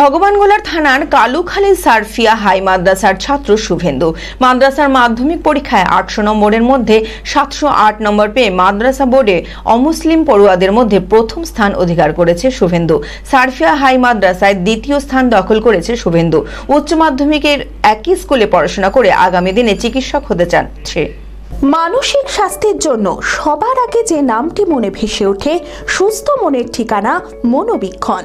ভগবানগোলার থানার কালুখালী সারফিয়া হাই মাদ্রাসার ছাত্র শুভেন্দু। মাদ্রাসার মাধ্যমিক পরীক্ষায় আটশো নম্বরের মধ্যে সাতশো আট নম্বর পেয়ে মাদ্রাসা বোর্ডে অমুসলিম পড়ুয়াদের মধ্যে প্রথম স্থান অধিকার করেছে শুভেন্দু। সারফিয়া হাই মাদ্রাসায় দ্বিতীয় স্থান দখল করেছে শুভেন্দু। উচ্চ মাধ্যমিকের একই স্কুলে পড়াশোনা করে আগামী দিনে চিকিৎসক হতে চাচ্ছে। মানসিক স্বাস্থ্যের জন্য সবার আগে যে নামটি মনে ভেসে ওঠে, সুস্থ মনের ঠিকানা মনোবীক্ষণ।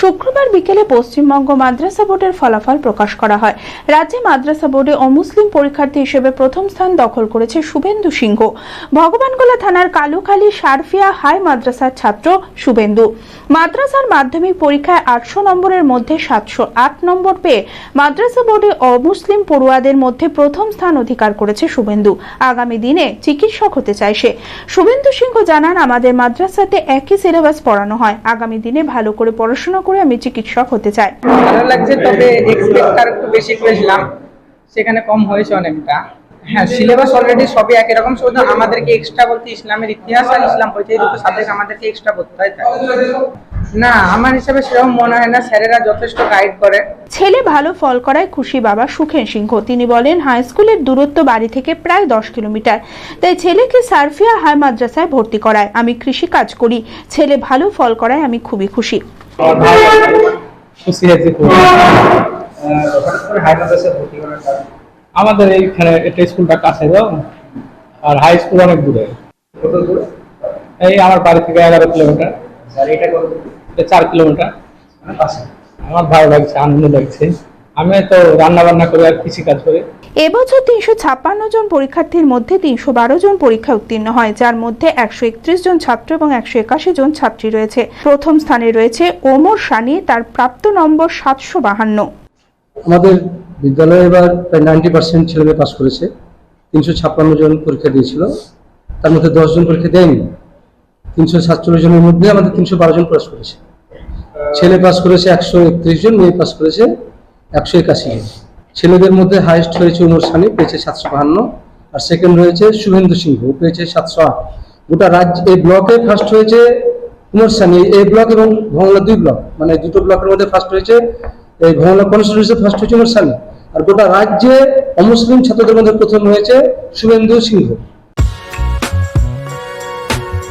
শুক্রবার বিকেলে পশ্চিমবঙ্গ মাদ্রাসা বোর্ডের ফলাফল প্রকাশ করা হয়। রাজ্যে মাদ্রাসা বোর্ডে অমুসলিম পরীক্ষার্থী হিসেবে প্রথম স্থান দখল করেছে শুভেন্দু সিংহ। ভগবানগোলা থানার কালুখালী সারফিয়া হাই মাদ্রাসার ছাত্র শুভেন্দু। মাদ্রাসার মাধ্যমিক পরীক্ষায় আটশো নম্বরের মধ্যে সাতশো আট নম্বর পেয়ে মাদ্রাসা বোর্ডে অমুসলিম পড়ুয়াদের মধ্যে প্রথম স্থান অধিকার করেছে শুভেন্দু। আগামী দিনে চিকিৎসক হতে চায় সে। শুভেন্দু সিংহ জানান, আমাদের মাদ্রাসাতে একই সিলেবাস পড়ানো হয়। আগামী দিনে ভালো করে পড়াশোনা করে আমি চিকিৎসক হতে চাই। ভালো লাগছে তবে এক্সপেক্ট আর একটু বেশি করেছিলাম সেখানে কম হয়েছে অনেকটা। হ্যাঁ সিলেবাস অলরেডি সবই একই রকম শুধু আমাদেরকে এক্সট্রা বলতে ইসলামের ইতিহাস আর ইসলাম হয়েছে এই দুটো সাবজেক্ট আমাদেরকে এক্সট্রা পড়তে হয় তাই। না আমার হিসাবে সেরকম মনে হয় না স্যারেরা যথেষ্ট গাইড করে। ছেলে ভালো ফল করায় খুশি বাবা সুখেন সিংহ। তিনি বলেন হাই স্কুলের দূরত্ব বাড়ি থেকে প্রায় দশ কিলোমিটার। তাই ছেলেকে সারফিয়া হাই মাদ্রাসায় ভর্তি করায়। আমি কৃষি কাজ করি। ছেলে ভালো ফল করায় আমি খুবই খুশি। আমাদের এইখানে একটা স্কুলটা কাছে তো আর হাই স্কুল অনেক দূরে। এই আমার বাড়ি থেকে এগারো কিলোমিটার। এটা চার কিলোমিটার। আমার ভালো লাগছে আনন্দ লাগছে। আমি তো রান্না বান্না করি আর কৃষি কাজ করি। এবছর তিনশো ছাপ্পান্ন জন পরীক্ষার্থীর মধ্যে তিনশো বারো জন পরীক্ষায় উত্তীর্ণ হয় যার মধ্যে একশো একত্রিশ জন ছাত্র এবং একশো একাশি জন ছাত্রী রয়েছে। প্রথম স্থানে রয়েছে ওমর সানি তার প্রাপ্ত নম্বর সাতশো বাহান্ন। আমাদের বিদ্যালয়ে এবার প্রায় নাইনটি পার্সেন্ট ছেলেমেয়ে পাস করেছে। তিনশো ছাপ্পান্ন জন পরীক্ষা দিয়েছিল। তার মধ্যে দশ জন পরীক্ষা দেয়নি। তিনশো সাতচল্লিশ জনের মধ্যে আমাদের তিনশো বারো জন পাস করেছে। ছেলে পাস করেছে একশো একত্রিশ জন মেয়ে পাস করেছে একশো একাশি ছেলেদের মধ্যে হাইয়েস্ট হয়েছে সানি পেয়েছে সাতশো বাহান্ন। আর সেকেন্ড রয়েছে শুভেন্দু সিংহ পেয়েছে সাতশো আট। গোটা রাজ্য, এই ব্লকে ফার্স্ট হয়েছে উমর সানি এই ব্লক এবং ভংলা দুই ব্লক মানে দুটো ব্লকের মধ্যে ফার্স্ট হয়েছে এই ভংলা কনস্টিটিউশন ফার্স্ট হয়েছে উমর সানি আর গোটা রাজ্যে অমুসলিম ছাত্রদের মধ্যে প্রথম হয়েছে Shubhendu Singha.